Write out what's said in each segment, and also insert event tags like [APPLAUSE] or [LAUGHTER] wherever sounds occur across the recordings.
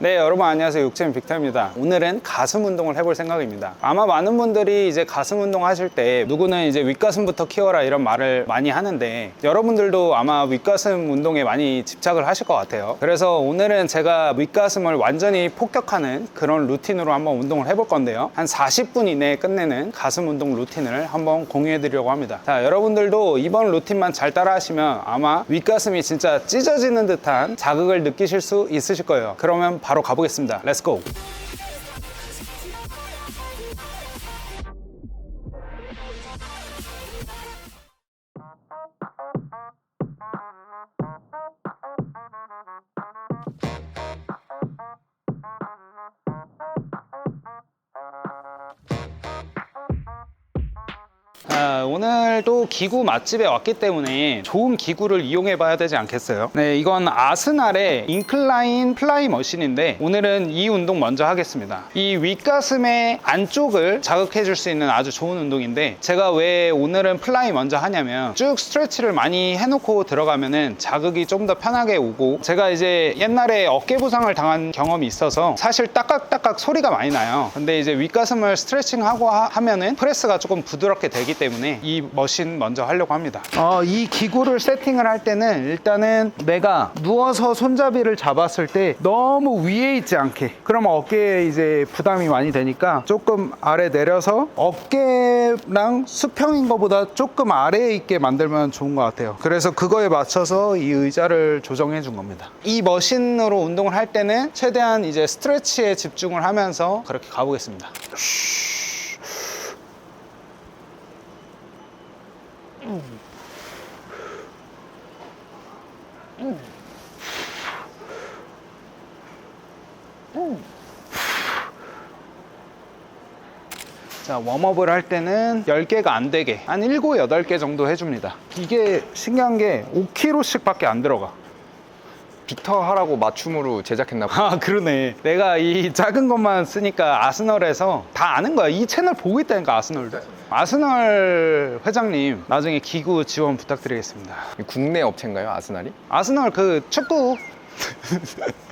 네 여러분 안녕하세요. 육체민 빅터입니다. 오늘은 가슴 운동을 해볼 생각입니다. 아마 많은 분들이 이제 가슴 운동 하실 때 누구는 이제 윗가슴부터 키워라 이런 말을 많이 하는데 여러분들도 아마 윗가슴 운동에 많이 집착을 하실 것 같아요. 그래서 오늘은 제가 윗가슴을 완전히 폭격하는 그런 루틴으로 한번 운동을 해볼 건데요. 한 40분 이내에 끝내는 가슴 운동 루틴을 한번 공유해 드리려고 합니다. 자 여러분들도 이번 루틴만 잘 따라 하시면 아마 윗가슴이 진짜 찢어지는 듯한 자극을 느끼실 수 있으실 거예요. 그러면 바로 가보겠습니다. 렛츠고! 아, 오늘 또 기구 맛집에 왔기 때문에 좋은 기구를 이용해 봐야 되지 않겠어요? 네, 이건 아스날의 인클라인 플라이 머신인데 오늘은 이 운동 먼저 하겠습니다. 이 윗가슴의 안쪽을 자극해 줄 수 있는 아주 좋은 운동인데 제가 왜 오늘은 플라이 먼저 하냐면 쭉 스트레치를 많이 해놓고 들어가면은 자극이 좀 더 편하게 오고 제가 이제 옛날에 어깨 부상을 당한 경험이 있어서 사실 따깍따깍 소리가 많이 나요. 근데 이제 윗가슴을 스트레칭하고 하- 하면은 프레스가 조금 부드럽게 되기 때문에 이 머신 먼저 하려고 합니다. 어, 이 기구를 세팅을 할 때는 일단은 내가 누워서 손잡이를 잡았을 때 너무 위에 있지 않게 그러면 어깨에 이제 부담이 많이 되니까 조금 아래 내려서 어깨랑 수평인 것보다 조금 아래에 있게 만들면 좋은 것 같아요. 그래서 그거에 맞춰서 이 의자를 조정해 준 겁니다. 이 머신으로 운동을 할 때는 최대한 이제 스트레치에 집중을 하면서 그렇게 가보겠습니다. 웜업을 할 때는 10개가 안 되게 한 7, 8개 정도 해줍니다. 이게 신기한 게 5kg씩 밖에 안 들어가. 빅터 하라고 맞춤으로 제작했나 봐. 아, 그러네. 내가 이 작은 것만 쓰니까 아스널에서 다 아는 거야. 이 채널 보고 있다니까, 아스널도. 아스널 회장님, 나중에 기구 지원 부탁드리겠습니다. 국내 업체인가요, 아스날이? 아스널 그 축구. [LAUGHS]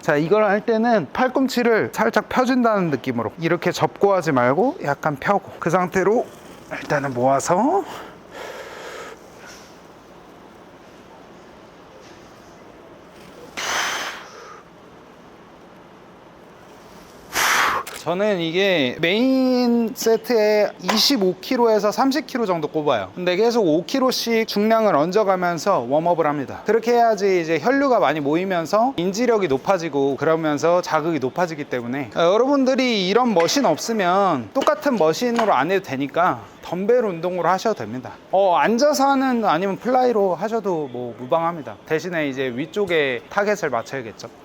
자, 이걸 할 때는 팔꿈치를 살짝 펴준다는 느낌으로 이렇게 접고 하지 말고 약간 펴고 그 상태로 일단은 모아서 저는 이게 메인 세트에 25kg에서 30kg 정도 꼽아요. 근데 계속 5kg씩 중량을 얹어가면서 웜업을 합니다. 그렇게 해야지 이제 혈류가 많이 모이면서 인지력이 높아지고 그러면서 자극이 높아지기 때문에 어, 여러분들이 이런 머신 없으면 똑같은 머신으로 안 해도 되니까 덤벨 운동으로 하셔도 됩니다. 어, 앉아서 하는 아니면 플라이로 하셔도 뭐 무방합니다. 대신에 이제 위쪽에 타겟을 맞춰야겠죠.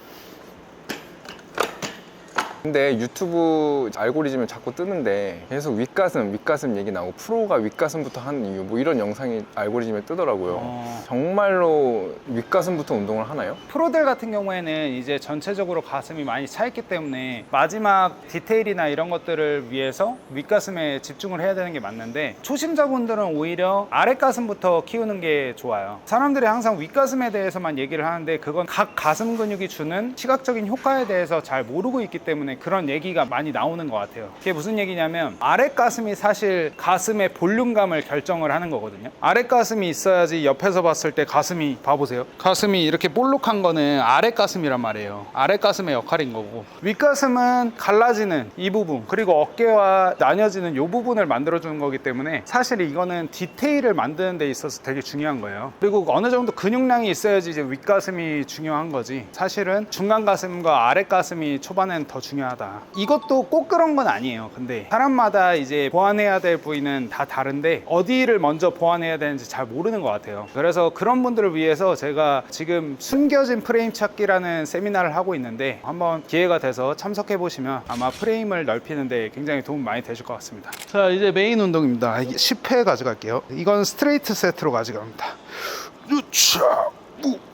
근데 유튜브 알고리즘에 자꾸 뜨는데 계속 윗가슴, 윗가슴 얘기 나오고 프로가 윗가슴부터 하는 이유 뭐 이런 영상이 알고리즘에 뜨더라고요. 어. 정말로 윗가슴부터 운동을 하나요? 프로들 같은 경우에는 이제 전체적으로 가슴이 많이 차 있기 때문에 마지막 디테일이나 이런 것들을 위해서 윗가슴에 집중을 해야 되는 게 맞는데 초심자분들은 오히려 아랫가슴부터 키우는 게 좋아요. 사람들이 항상 윗가슴에 대해서만 얘기를 하는데 그건 각 가슴 근육이 주는 시각적인 효과에 대해서 잘 모르고 있기 때문에 그런 얘기가 많이 나오는 것 같아요. 그게 무슨 얘기냐면 아랫가슴이 사실 가슴의 볼륨감을 결정을 하는 거거든요. 아랫가슴이 있어야지 옆에서 봤을 때 가슴이 봐보세요. 가슴이 이렇게 볼록한 거는 아랫가슴이란 말이에요. 아랫가슴의 역할인 거고 윗가슴은 갈라지는 이 부분 그리고 어깨와 나뉘어지는 이 부분을 만들어주는 거기 때문에 사실 이거는 디테일을 만드는 데 있어서 되게 중요한 거예요. 그리고 어느 정도 근육량이 있어야지 이제 윗가슴이 중요한 거지. 사실은 중간 가슴과 아랫 가슴이 초반엔 더 중요 하다. 이것도 꼭 그런 건 아니에요. 근데 사람마다 이제 보완해야 될 부위는 다 다른데 어디를 먼저 보완해야 되는지 잘 모르는 것 같아요. 그래서 그런 분들을 위해서 제가 지금 숨겨진 프레임 찾기라는 세미나를 하고 있는데 한번 기회가 돼서 참석해 보시면 아마 프레임을 넓히는데 굉장히 도움 많이 되실 것 같습니다. 자 이제 메인 운동입니다. 이게 10회 가져갈게요. 이건 스트레이트 세트로 가져갑니다. 으차 우.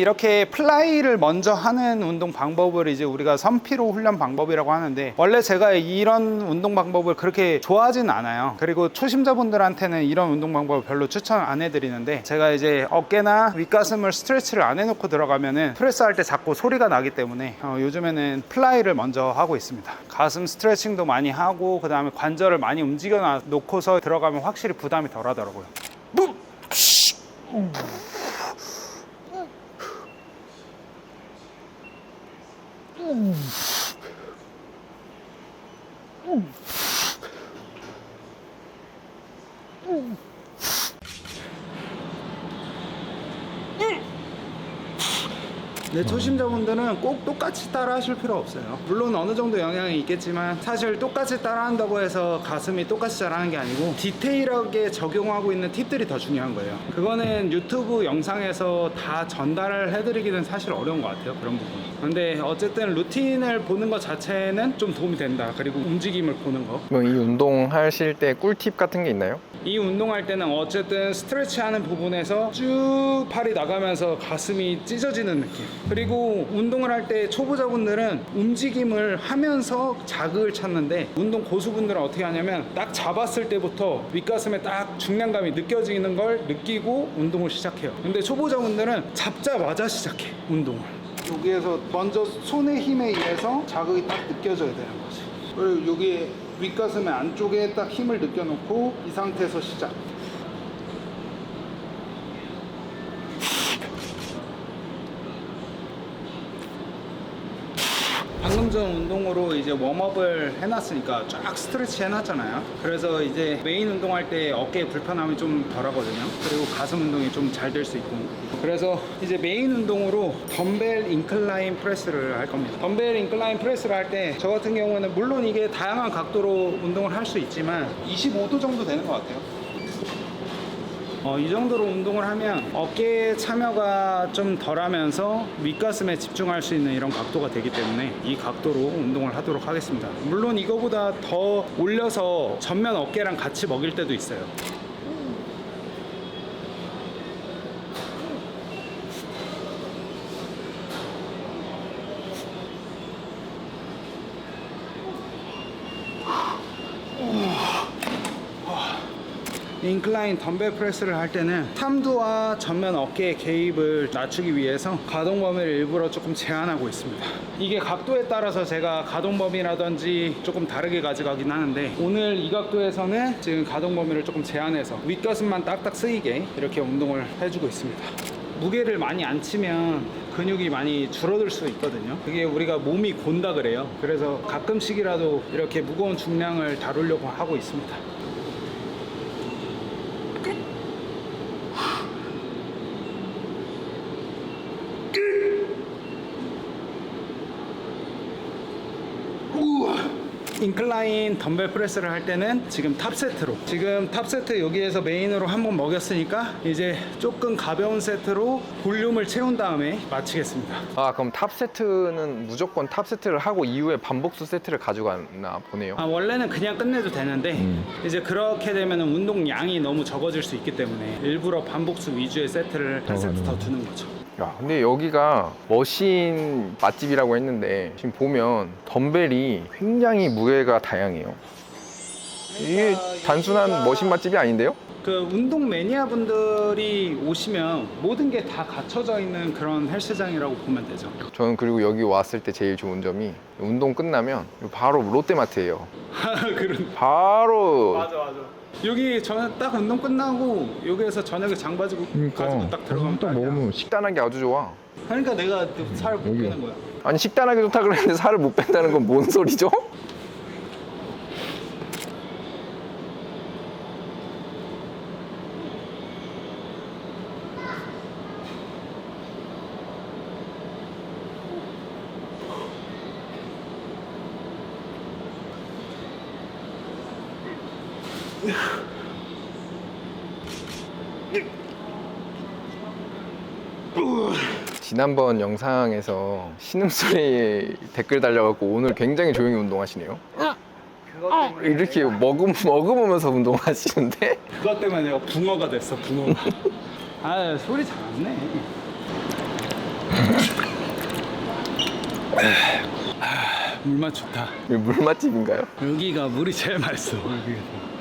이렇게 플라이를 먼저 하는 운동 방법을 이제 우리가 선피로 훈련 방법이라고 하는데 원래 제가 이런 운동 방법을 그렇게 좋아하진 않아요. 그리고 초심자분들한테는 이런 운동 방법을 별로 추천 안 해드리는데 제가 이제 어깨나 윗가슴을 스트레치를 안 해놓고 들어가면은 프레스 할 때 자꾸 소리가 나기 때문에 어, 요즘에는 플라이를 먼저 하고 있습니다. 가슴 스트레칭도 많이 하고 그 다음에 관절을 많이 움직여 놓고서 들어가면 확실히 부담이 덜 하더라고요. うん。 네, 초심자분들은 꼭 똑같이 따라 하실 필요 없어요. 물론 어느 정도 영향이 있겠지만 사실 똑같이 따라 한다고 해서 가슴이 똑같이 자라는 게 아니고 디테일하게 적용하고 있는 팁들이 더 중요한 거예요. 그거는 유튜브 영상에서 다 전달을 해드리기는 사실 어려운 것 같아요. 그런 부분. 근데 어쨌든 루틴을 보는 것 자체는 좀 도움이 된다. 그리고 움직임을 보는 거. 그럼 이 운동 하실 때 꿀팁 같은 게 있나요? 이 운동할 때는 어쨌든 스트레치 하는 부분에서 쭉 팔이 나가면서 가슴이 찢어지는 느낌. 그리고 운동을 할 때 초보자분들은 움직임을 하면서 자극을 찾는데 운동 고수분들은 어떻게 하냐면 딱 잡았을 때부터 윗가슴에 딱 중량감이 느껴지는 걸 느끼고 운동을 시작해요. 근데 초보자분들은 잡자마자 시작해, 운동을. 여기에서 먼저 손의 힘에 의해서 자극이 딱 느껴져야 되는 거지. 그리고 여기 윗가슴의 안쪽에 딱 힘을 느껴놓고 이 상태에서 시작. 방금 전 운동으로 이제 웜업을 해놨으니까 쫙 스트레치 해놨잖아요. 그래서 이제 메인 운동할 때 어깨에 불편함이 좀 덜하거든요. 그리고 가슴 운동이 좀 잘 될 수 있고. 그래서 이제 메인 운동으로 덤벨 인클라인 프레스를 할 겁니다. 덤벨 인클라인 프레스를 할 때 저 같은 경우는 물론 이게 다양한 각도로 운동을 할 수 있지만 25도 정도 되는 것 같아요. 어, 이 정도로 운동을 하면 어깨에 참여가 좀 덜하면서 윗가슴에 집중할 수 있는 이런 각도가 되기 때문에 이 각도로 운동을 하도록 하겠습니다. 물론 이거보다 더 올려서 전면 어깨랑 같이 먹일 때도 있어요. 인클라인 덤벨 프레스를 할 때는 삼두와 전면 어깨의 개입을 낮추기 위해서 가동 범위를 일부러 조금 제한하고 있습니다. 이게 각도에 따라서 제가 가동 범위라든지 조금 다르게 가져가긴 하는데 오늘 이 각도에서는 지금 가동 범위를 조금 제한해서 윗가슴만 딱딱 쓰이게 이렇게 운동을 해주고 있습니다. 무게를 많이 안 치면 근육이 많이 줄어들 수 있거든요. 그게 우리가 몸이 곤다 그래요. 그래서 가끔씩이라도 이렇게 무거운 중량을 다루려고 하고 있습니다. 인클라인 덤벨 프레스를 할 때는 지금 탑 세트로 지금 탑 세트 여기에서 메인으로 한 번 먹였으니까 이제 조금 가벼운 세트로 볼륨을 채운 다음에 마치겠습니다. 아 그럼 탑 세트는 무조건 탑 세트를 하고 이후에 반복수 세트를 가져가나 보네요. 아, 원래는 그냥 끝내도 되는데 음. 이제 그렇게 되면 운동 양이 너무 적어질 수 있기 때문에 일부러 반복수 위주의 세트를 한 세트 더 두는 거죠. 야, 근데 여기가 머신 맛집이라고 했는데 지금 보면 덤벨이 굉장히 무게가 다양해요. 이게 단순한 머신 맛집이 아닌데요? 그 운동 매니아 분들이 오시면 모든 게 다 갖춰져 있는 그런 헬스장이라고 보면 되죠. 저는 그리고 여기 왔을 때 제일 좋은 점이 운동 끝나면 바로 롯데마트예요. [LAUGHS] 그런 바로 맞아 맞아. 여기 저는 딱 운동 끝나고 여기에서 저녁에 장 가지고 가지고 딱 들어가면 딱이야. 식단하기 아주 좋아. 그러니까 내가 살못 빼는 거야. 아니 식단하기 좋다 그랬는데 살을 못 뺀다는 건 뭔 소리죠? 지난번 영상에서 신음소리에 댓글 달려갖고 오늘 굉장히 조용히 운동하시네요. 그것 때문에 이렇게 먹음 먹으면서 운동하시는데 그것 때문에 내가 붕어가 됐어 붕어가. [LAUGHS] 아 소리 잘 안 내. 물맛 좋다. 이거 물 맛집인가요? 여기가 물이 제일 맛있어.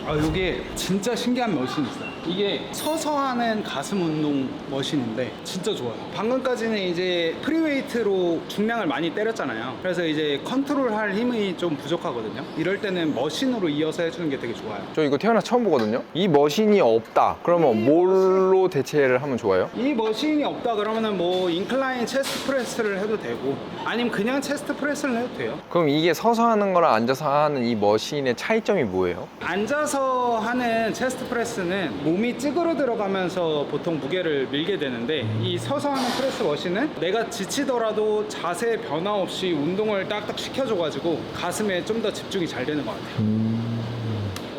아, 이게 진짜 신기한 머신이 있어요. 이게 서서 하는 가슴 운동 머신인데 진짜 좋아요. 방금까지는 이제 프리웨이트로 중량을 많이 때렸잖아요. 그래서 이제 컨트롤할 힘이 좀 부족하거든요. 이럴 때는 머신으로 이어서 해주는 게 되게 좋아요. 저 이거 태어나 처음 보거든요. 이 머신이 없다. 그러면 뭘로 대체를 하면 좋아요? 이 머신이 없다 그러면은 뭐 인클라인 체스트 프레스를 해도 되고 아니면 그냥 체스트 프레스를 해도 돼요. 그럼 이게 서서 하는 거랑 앉아서 하는 이 머신의 차이점이 뭐예요? 앉아서 하는 체스트 프레스는 몸이 찌그러 들어가면서 보통 무게를 밀게 되는데 이 서서 하는 프레스 머신은 내가 지치더라도 자세 변화 없이 운동을 딱딱 시켜줘가지고 가슴에 좀 더 집중이 잘 되는 것 같아요.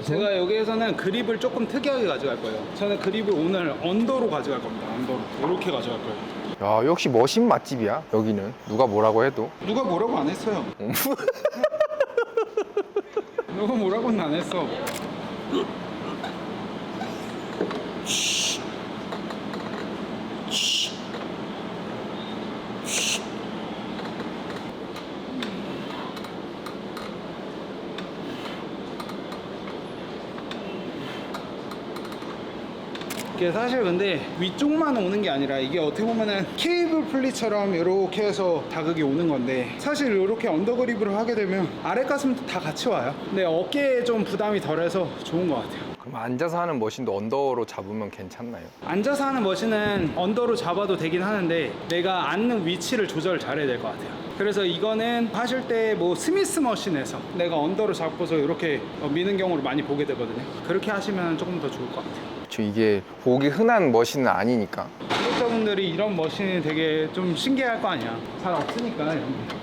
제가 여기에서는 그립을 조금 특이하게 가져갈 거예요. 저는 그립을 오늘 언더로 가져갈 겁니다. 언더로 이렇게 가져갈 거예요. 야, 역시 머신 맛집이야. 여기는 누가 뭐라고 해도. 누가 뭐라고 안 했어요. [LAUGHS] 누가 뭐라고는 안 했어. Good. [LAUGHS] 이게 사실 근데 위쪽만 오는 게 아니라 이게 어떻게 보면은 케이블 플리처럼 이렇게 해서 자극이 오는 건데 사실 이렇게 언더그립으로 하게 되면 아래 가슴도 다 같이 와요. 근데 어깨에 좀 부담이 덜해서 좋은 것 같아요. 그럼 앉아서 하는 머신도 언더로 잡으면 괜찮나요? 앉아서 하는 머신은 언더로 잡아도 되긴 하는데 내가 앉는 위치를 조절 잘해야 될 것 같아요. 그래서 이거는 하실 때 뭐 스미스 머신에서 내가 언더로 잡고서 이렇게 어, 미는 경우를 많이 보게 되거든요. 그렇게 하시면 조금 더 좋을 것 같아요. 저 이게 보기 흔한 머신은 아니니까. 구독자분들이 이런 머신이 되게 좀 신기할 거 아니야. 잘 없으니까 이런 게.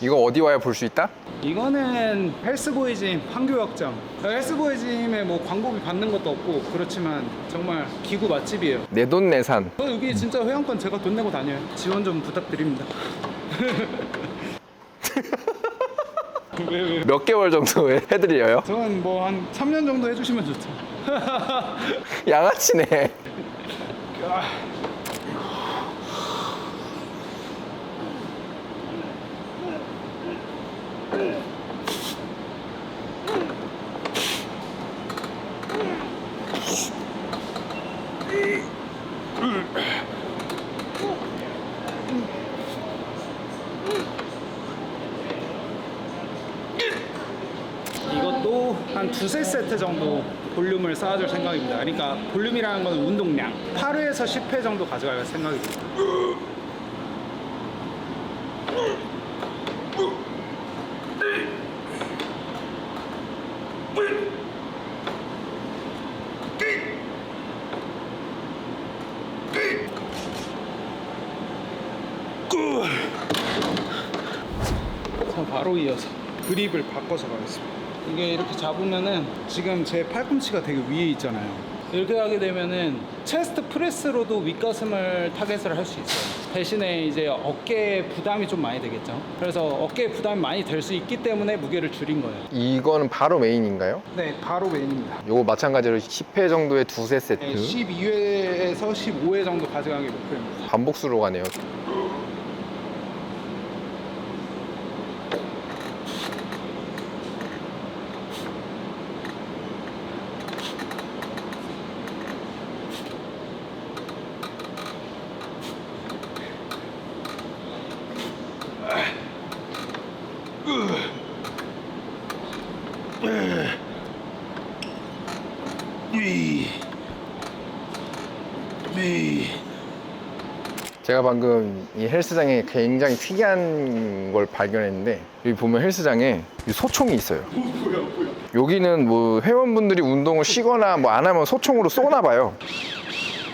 이거 어디 와야 볼 수 있다? 이거는 헬스보이짐 판교역점 헬스보이짐에 뭐 광고비 받는 것도 없고 그렇지만 정말 기구 맛집이에요 내 돈 내산. 어, 여기 진짜 회원권 제가 돈 내고 다녀요 지원 좀 부탁드립니다 [LAUGHS] 왜 왜? 몇 개월 정도 [LAUGHS] 해드려요? 저는 뭐 한 3년 정도 해주시면 좋죠 [LAUGHS] 양아치네. 이것도 한 두세 세트 정도 볼륨을 쌓아줄 생각입니다. 그러니까 볼륨이라는 건 운동량. 8회에서 10회 정도 가져갈 생각입니다. 자 바로 이어서 그립을 바꿔서 가겠습니다 이게 이렇게 잡으면은 지금 제 팔꿈치가 되게 위에 있잖아요 이렇게 하게 되면은 체스트 프레스로도 윗가슴을 타겟을 할 수 있어요 대신에 이제 어깨에 부담이 좀 많이 되겠죠 그래서 어깨에 부담이 많이 될 수 있기 때문에 무게를 줄인 거예요 이거는 바로 메인인가요? 네 바로 메인입니다 요거 마찬가지로 10회 정도의 두세 세트. 네, 12회에서 15회 정도 가져가는 게 목표입니다 반복수로 가네요. 제가 방금 이 헬스장에 굉장히 특이한 걸 발견했는데 여기 보면 헬스장에 이 소총이 있어요. 여기는 뭐 회원분들이 운동을 쉬거나 뭐 안 하면 소총으로 쏘나 봐요.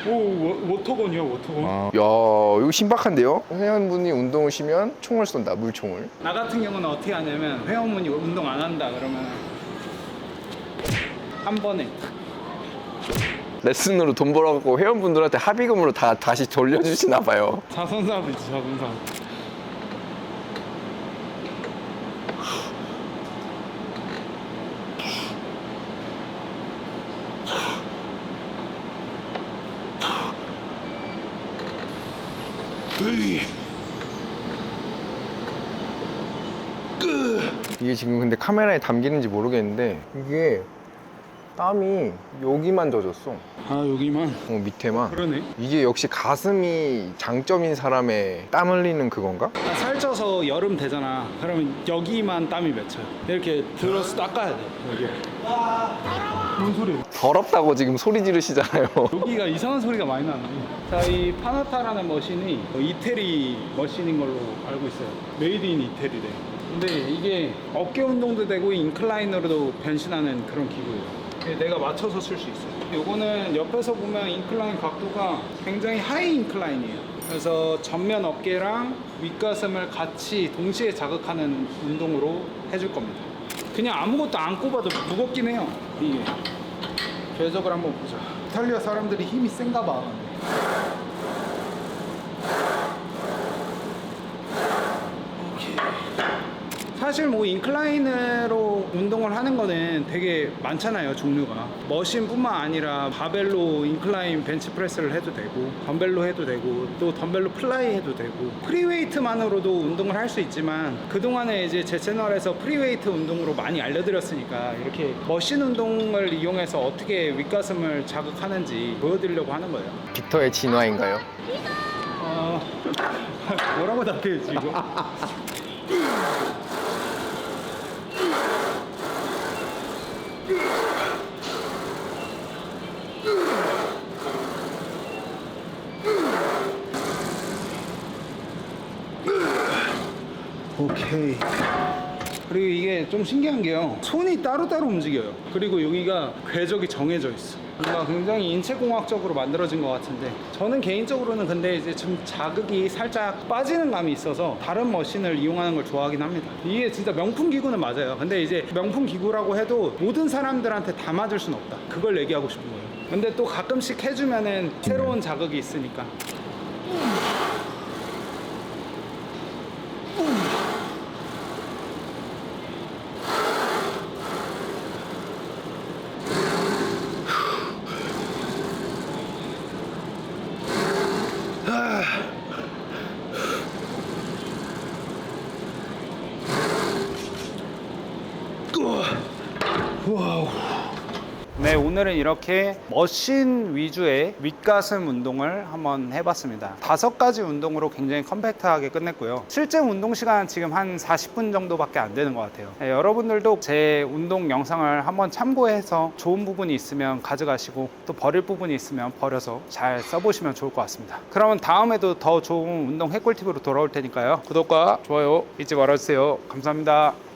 오 워, 워터건이요 워터건 야, 이거 신박한데요? 회원분이 운동을 쉬면 총을 쏜다, 물총을. 나 같은 경우는 어떻게 하냐면 회원분이 운동 안 한다 그러면 한 번에 레슨으로 돈 벌어갖고 회원분들한테 합의금으로 다 다시 돌려주시나 봐요. 자선사업이지 자선사업 이게 지금 근데 카메라에 담기는지 모르겠는데 이게 땀이 여기만 젖었어. 아 여기만 어, 밑에만. 그러네 이게 역시 가슴이 장점인 사람의 땀 흘리는 그건가? 아, 살쪄서 여름 되잖아 그러면 여기만 땀이 맺혀요 이렇게 들어서 닦아야 돼 여기 뭔 소리야 더럽다고 지금 소리 지르시잖아요. [LAUGHS] 여기가 이상한 소리가 많이 나네. 자, 이 파나타라는 머신이 이태리 머신인 걸로 알고 있어요. 메이드 인 이태리래. 근데 이게 어깨 운동도 되고 인클라인으로도 변신하는 그런 기구예요. 이게 내가 맞춰서 쓸 수 있어요. 요거는 옆에서 보면 인클라인 각도가 굉장히 하이 인클라인이에요. 그래서 전면 어깨랑 윗가슴을 같이 동시에 자극하는 운동으로 해줄 겁니다. 그냥 아무것도 안 꼽아도 무겁긴 해요. 이게. 궤적을 한번 보자. 이탈리아 사람들이 힘이 센가 봐. 오케이. 사실 뭐 인클라인으로 운동을 하는 거는 되게 많잖아요 종류가. 머신뿐만 아니라 바벨로 인클라인 벤치프레스를 해도 되고 덤벨로 해도 되고 또 덤벨로 플라이 해도 되고. 프리웨이트만으로도 운동을 할 수 있지만 그동안에 이제 제 채널에서 프리웨이트 운동으로 많이 알려드렸으니까 이렇게 머신 운동을 이용해서 어떻게 윗가슴을 자극하는지 보여드리려고 하는 거예요. 빅터의 진화인가요? 어... [LAUGHS] 뭐라고 답해야지 이 [LAUGHS] 거 오케이. 그리고 이게 좀 신기한 게요. 손이 따로따로 움직여요. 그리고 여기가 궤적이 정해져 있어. 뭔가 굉장히 인체공학적으로 만들어진 것 같은데 저는 개인적으로는 근데 이제 좀 자극이 살짝 빠지는 감이 있어서 다른 머신을 이용하는 걸 좋아하긴 합니다. 이게 진짜 명품 기구는 맞아요. 근데 이제 명품 기구라고 해도 모든 사람들한테 다 맞을 수는 없다. 그걸 얘기하고 싶은 거예요. 근데 또 가끔씩 해주면은 새로운 자극이 있으니까. 네, 오늘은 이렇게 머신 위주의 윗가슴 운동을 한번 해봤습니다. 다섯 가지 운동으로 굉장히 컴팩트하게 끝냈고요. 실제 운동 시간 지금 한 40분 정도밖에 안 되는 것 같아요. 네, 여러분들도 제 운동 영상을 한번 참고해서 좋은 부분이 있으면 가져가시고 또 버릴 부분이 있으면 버려서 잘 써보시면 좋을 것 같습니다. 그러면 다음에도 더 좋은 운동 해꿀팁으로 돌아올 테니까요. 구독과 좋아요 잊지 말아주세요. 감사합니다.